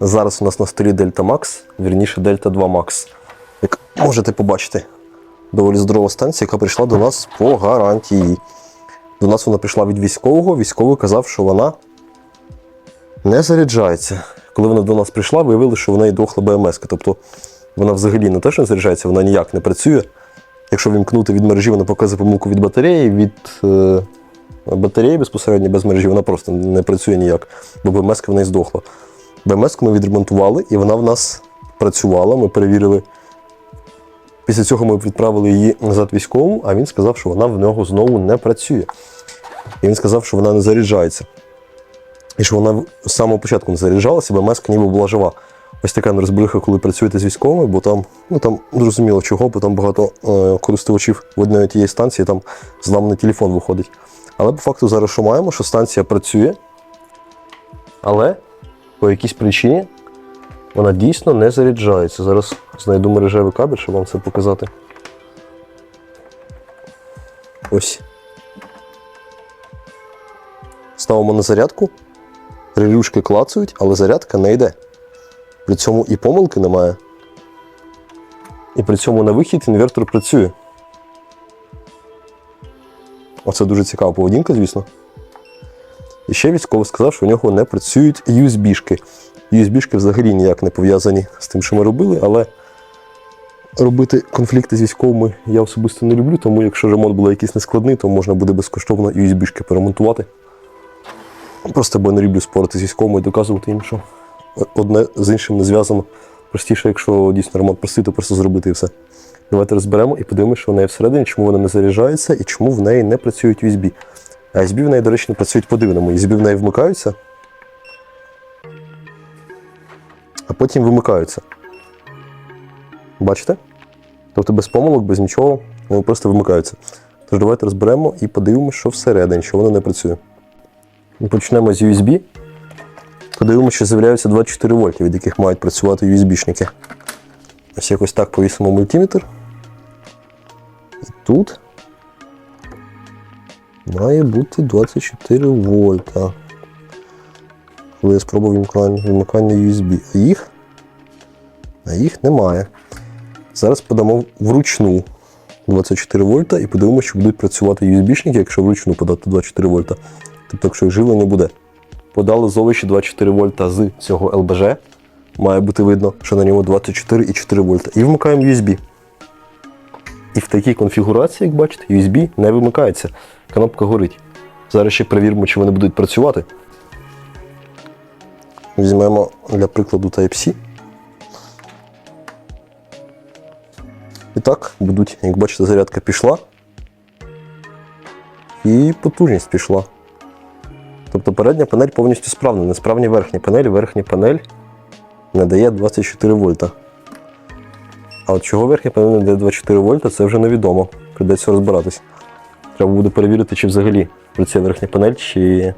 Зараз у нас на столі Delta Max, вірніше Delta 2 Max. Як можете побачити, доволі здорова станція, яка прийшла до нас по гарантії. До нас вона прийшла від військового. Військовий казав, що вона не заряджається. Коли вона до нас прийшла, виявили, що в неї дохла БМС. Тобто вона взагалі не те, що не заряджається, вона ніяк не працює. Якщо вімкнути від мережі, вона показує помилку від батареї, від е, батареї безпосередньо без мережі, вона просто не працює ніяк, бо БМС в неї здохла. БМС ми відремонтували, і вона в нас працювала. Ми перевірили. Після цього ми відправили її назад військовому, а він сказав, що вона в нього знову не працює. І він сказав, що вона не заряджається. І що вона з самого початку не заряджалася, БМС ніби була жива. Ось така нерозбриха, коли працюєте з військовими, бо там, ну там зрозуміло чого, бо там багато е, користувачів в одної тієї станції, там зламаний телефон виходить. Але по факту зараз що маємо, що станція працює, але по якійсь причині вона дійсно не заряджається. Зараз знайду мережевий кабель, щоб вам це показати. Ось. Ставимо на зарядку. Релюшки клацають, але зарядка не йде. При цьому і помилки немає. І при цьому на вихід інвертор працює. Оце дуже цікава поведінка, звісно. І ще військовий сказав, що у нього не працюють USB-шки. USB-шки взагалі ніяк не пов'язані з тим, що ми робили, але робити конфлікти з військовими я особисто не люблю, тому якщо ремонт буде якийсь нескладний, то можна буде безкоштовно USB-шки перемонтувати. Просто бо я не люблю спорити з військовими і доказувати їм, що одне з іншим не зв'язано. Простіше, якщо дійсно ремонт простий, то просто зробити і все. Давайте розберемо і подивимося, що в неї всередині, чому вона не заряджається і чому в неї не працюють USB. А USB в неї, до речі, не працюють по-дивному. USB в неї вмикаються, а потім вимикаються. Бачите? Тобто без помилок, без нічого, вони просто вимикаються. Тож давайте розберемо і подивимося, що всередині, що воно не працює. Почнемо з USB. Подивимося, що з'являються 24 вольти, від яких мають працювати USB-шники. Ось якось так повісимо мультиметр. І тут має бути 24 вольта. Коли я спробую вмикання, вмикання USB. А їх? А їх немає. Зараз подамо вручну 24 вольта і подивимося, що будуть працювати USB-шники, якщо вручну подати 24 вольта. Тобто, якщо живлення буде. Подали зовище 24 вольта з цього ЛБЖ. Має бути видно, що на ньому 24,4 вольта. І вмикаємо USB. І в такій конфігурації, як бачите, USB не вимикається. Кнопка горить. Зараз ще перевіримо, чи вони будуть працювати. Візьмемо для прикладу Type-C. І так, будуть, як бачите, зарядка пішла. І потужність пішла. Тобто передня панель повністю справна, несправні верхні панелі, верхня панель не дає 24 вольта. А от чого верхня панель не дає 24 вольта, це вже невідомо. Придеться розбиратись. Треба буде перевірити, чи взагалі працює верхня панель, чи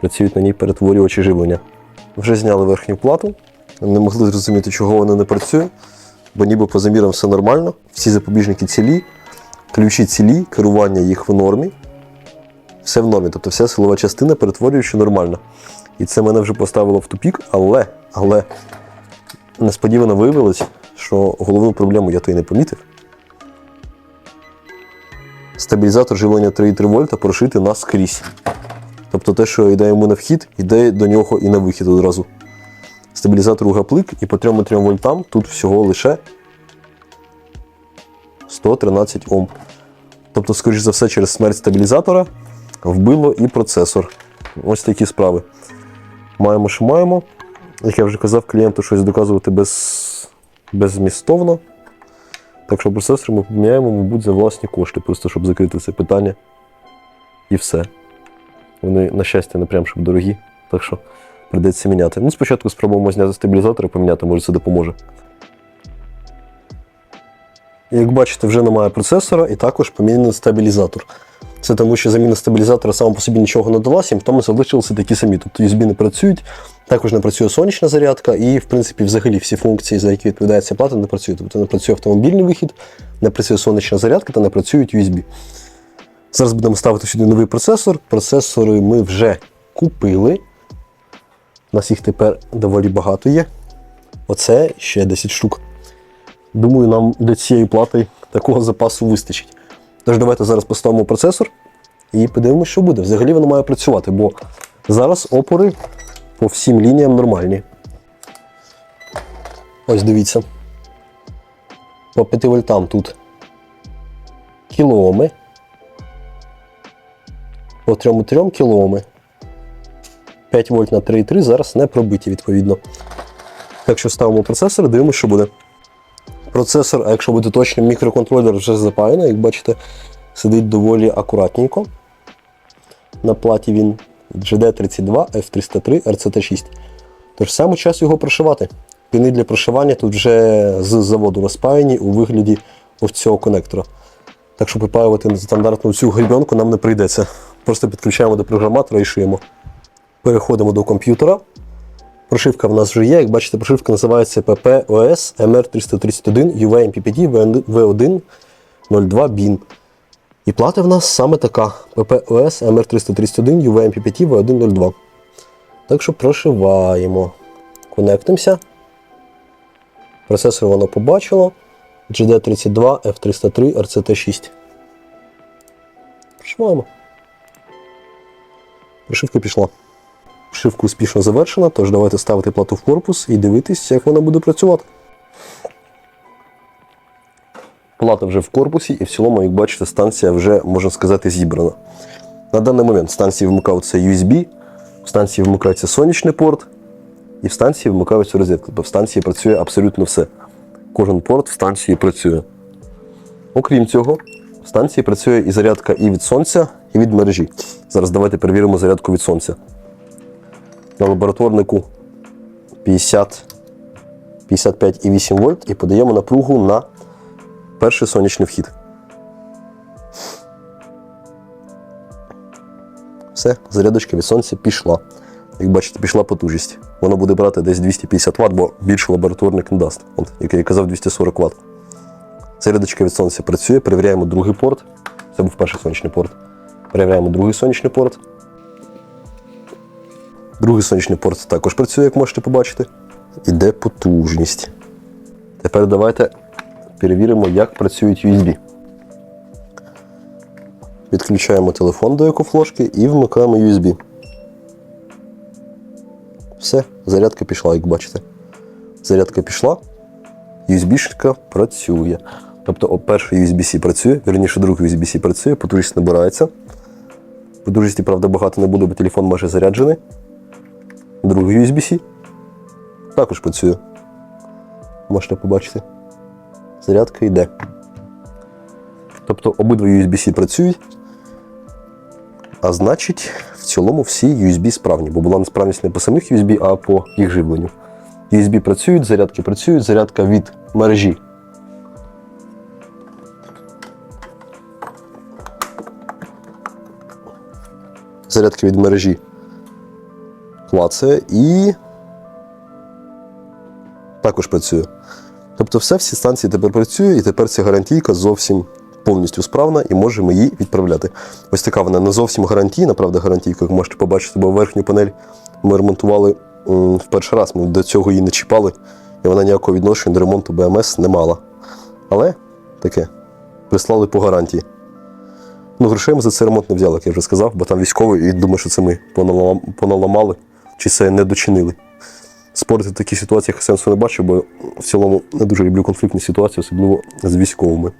працюють на ній перетворювачі живлення. Вже зняли верхню плату, не могли зрозуміти, чого вона не працює, бо ніби по замірам все нормально, всі запобіжники цілі, ключі цілі, керування їх в нормі. Все в нормі, тобто вся силова частина перетворюючи нормально. І це мене вже поставило в тупік, але, але несподівано виявилось, що головну проблему я то й не помітив. Стабілізатор живлення 3,3 вольта прошити наскрізь. Тобто те, що йде йому на вхід, йде до нього і на вихід одразу. Стабілізатор у гаплик і по 3,3 вольтам тут всього лише 113 Ом. Тобто, скоріш за все, через смерть стабілізатора вбило і процесор. Ось такі справи. Маємо, що маємо. Як я вже казав, клієнту щось доказувати без... беззмістовно. Так що процесор ми поміняємо, мабуть, за власні кошти, просто щоб закрити це питання. І все. Вони, на щастя, не прям щоб дорогі, так що прийдеться міняти. Ну, спочатку спробуємо зняти стабілізатор і поміняти, може це допоможе. Як бачите, вже немає процесора і також поміняний стабілізатор. Це тому, що заміна стабілізатора сама по собі нічого не дала, симптоми залишилися такі самі. Тобто USB не працюють, також не працює сонячна зарядка, і, в принципі, взагалі всі функції, за які відповідає ця плата, не працюють. Тобто не працює автомобільний вихід, не працює сонячна зарядка та не працюють USB. Зараз будемо ставити сюди новий процесор. Процесори ми вже купили. У нас їх тепер доволі багато є. Оце ще 10 штук. Думаю, нам до цієї плати такого запасу вистачить. Тож давайте зараз поставимо процесор і подивимося, що буде. Взагалі воно має працювати, бо зараз опори по всім лініям нормальні. Ось дивіться. По 5 вольтам тут кілооми. По 3,3 кілооми. 5 вольт на 3,3 зараз не пробиті відповідно. Так що ставимо процесор дивимося, що буде. Процесор, а якщо бути точним, мікроконтролер вже запаяний, як бачите, сидить доволі акуратненько. На платі він GD32, F303, RCT6. Тож саме час його прошивати. Піни для прошивання тут вже з заводу розпаяні у вигляді ось цього конектора. Так що припаювати стандартну цю грібенку нам не прийдеться. Просто підключаємо до програматора і шиємо. Переходимо до комп'ютера. Прошивка в нас вже є. Як бачите, прошивка називається PPOS MR331 UVMPPT V1 02 BIN. І плата в нас саме така PPOS MR331 UVMPPT V1 02. Так що прошиваємо. Конектимося. Процесор воно побачило. GD32 F303 RCT6. Прошиваємо. Прошивка пішла. Прошивка успішно завершена, тож давайте ставити плату в корпус і дивитись, як вона буде працювати. Плата вже в корпусі, і в цілому, як бачите, станція вже, можна сказати, зібрана. На даний момент в станції вмикаються USB, в станції вмикається сонячний порт, і в станції вмикаються розетки. Тобто в станції працює абсолютно все. Кожен порт в станції працює. Окрім цього, в станції працює і зарядка і від сонця, і від мережі. Зараз давайте перевіримо зарядку від сонця. На лабораторнику 50, 55,8 вольт і подаємо напругу на перший сонячний вхід. Все, зарядочка від сонця пішла. Як бачите, пішла потужність. Воно буде брати десь 250 Вт, бо більше лабораторник не дасть. От, як я казав, 240 Вт. Зарядочка від сонця працює, перевіряємо другий порт. Це був перший сонячний порт. Перевіряємо другий сонячний порт. Другий сонячний порт також працює, як можете побачити. Іде потужність. Тепер давайте перевіримо, як працюють USB. Відключаємо телефон до екофлошки і вмикаємо USB. Все, зарядка пішла, як бачите. Зарядка пішла, USB-шка працює. Тобто перший USB-C працює, вірніше другий USB-C працює, потужність набирається. Потужності, правда, багато не буде, бо телефон майже заряджений. Другий USB-C також працює. Можете побачити. Зарядка йде. Тобто обидва USB-C працюють. А значить, в цілому всі USB справні, бо була несправність не по самих USB, а по їх живленню. USB працюють, зарядки працюють, зарядка від мережі. Зарядка від мережі клацає і також працює. Тобто все, всі станції тепер працює, і тепер ця гарантійка зовсім повністю справна і можемо її відправляти. Ось така вона не зовсім гарантійна, правда, гарантійка, як можете побачити, бо верхню панель ми ремонтували в перший раз, ми до цього її не чіпали, і вона ніякого відношення до ремонту БМС не мала. Але таке, прислали по гарантії. Ну, грошей ми за цей ремонт не взяли, як я вже сказав, бо там військовий, і думаю, що це ми поналам- поналамали чи це не дочинили. Спорити в таких ситуаціях сенсу не бачу, бо в цілому не дуже люблю конфліктні ситуації, особливо з військовими.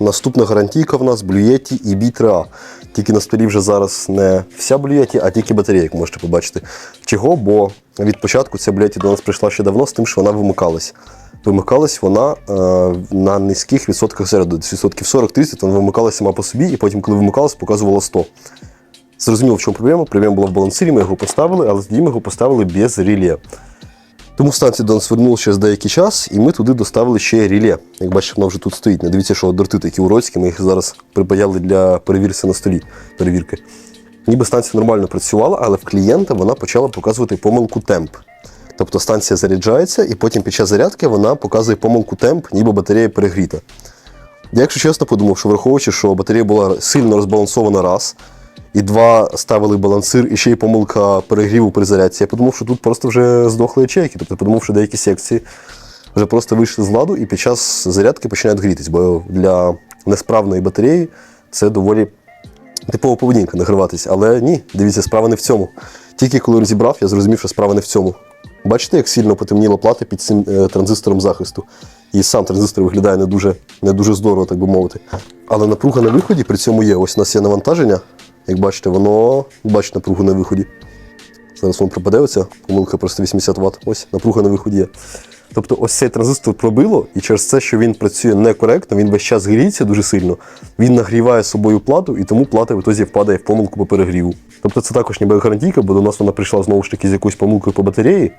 Наступна гарантійка в нас Yeti і B3A. Тільки на столі вже зараз не вся Yeti, а тільки батарея, як можете побачити. Чого? Бо від початку ця Yeti до нас прийшла ще давно з тим, що вона вимикалась. Вимикалась вона е, на низьких відсотках десь відсотків 40-30, вона вимикалася сама по собі, і потім, коли вимикалась, показувала 100. Зрозуміло, в чому проблема. Проблема була в балансирі, ми його поставили, але тоді ми його поставили без реле. Тому станція до нас звернулася через деякий час, і ми туди доставили ще реле. Як бачите, воно вже тут стоїть. Не дивіться, що дорти такі уродські, ми їх зараз припаяли для перевірки на столі. перевірки. Ніби станція нормально працювала, але в клієнта вона почала показувати помилку темп. Тобто станція заряджається, і потім під час зарядки вона показує помилку темп, ніби батарея перегріта. Я, якщо чесно, подумав, що враховуючи, що батарея була сильно розбалансована раз, і два ставили балансир, і ще й помилка перегріву при зарядці. Я подумав, що тут просто вже здохли ячейки. Тобто подумав, що деякі секції вже просто вийшли з ладу і під час зарядки починають грітись, бо для несправної батареї це доволі типова поведінка нагріватися. Але ні, дивіться, справа не в цьому. Тільки коли розібрав, я зрозумів, що справа не в цьому. Бачите, як сильно потемніла плата під цим е, транзистором захисту. І сам транзистор виглядає не дуже, не дуже здорово, так би мовити. Але напруга на виході при цьому є. Ось у нас є навантаження. Як бачите, воно бачите напругу на виході. Зараз воно пропаде оця помилка просто 80 Вт. Ось напруга на виході є. Тобто ось цей транзистор пробило, і через це, що він працює некоректно, він весь час гріється дуже сильно, він нагріває собою плату, і тому плата в ітозі впадає в помилку по перегріву. Тобто це також ніби гарантійка, бо до нас вона прийшла знову ж таки з якоюсь помилкою по батареї.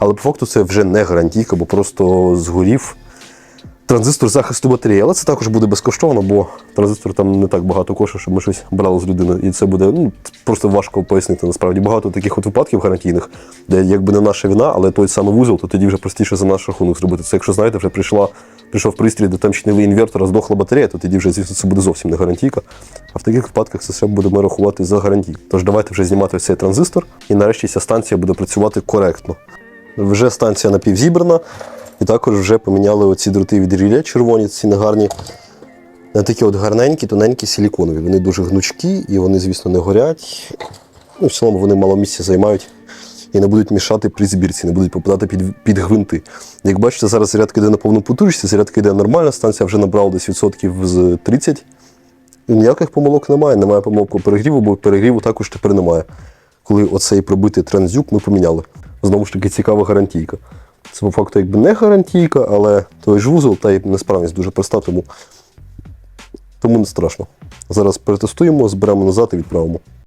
Але по факту це вже не гарантійка, бо просто згорів транзистор захисту батареї. Але це також буде безкоштовно, бо транзистор там не так багато коштує, щоб ми щось брали з людини. І це буде ну, просто важко пояснити. Насправді багато таких от випадків гарантійних, де якби не наша вина, але той самий вузол, то тоді вже простіше за наш рахунок зробити. Це якщо знаєте, вже прийшла, прийшов пристрій, де там чинили інвертор, здохла батарея, то тоді вже звісно це буде зовсім не гарантійка. А в таких випадках це все будемо рахувати за гарантій. Тож давайте вже знімати цей транзистор, і нарешті ця станція буде працювати коректно. Вже станція напівзібрана, і також вже поміняли оці дроти від ріле червоні, ці негарні. Такі от гарненькі, тоненькі силіконові. Вони дуже гнучкі і вони, звісно, не горять. Ну, в цілому вони мало місця займають і не будуть мішати при збірці, не будуть попадати під, під гвинти. Як бачите, зараз зарядка йде на повну потужність, зарядка йде нормально, станція вже набрала десь відсотків з 30. І ніяких помилок немає, немає помилок по перегріву, бо перегріву також тепер немає. Коли оцей пробитий транзюк ми поміняли. Знову ж таки, цікава гарантійка. Це по факту якби не гарантійка, але той ж вузол та й несправність дуже проста, тому, тому не страшно. Зараз перетестуємо, зберемо назад і відправимо.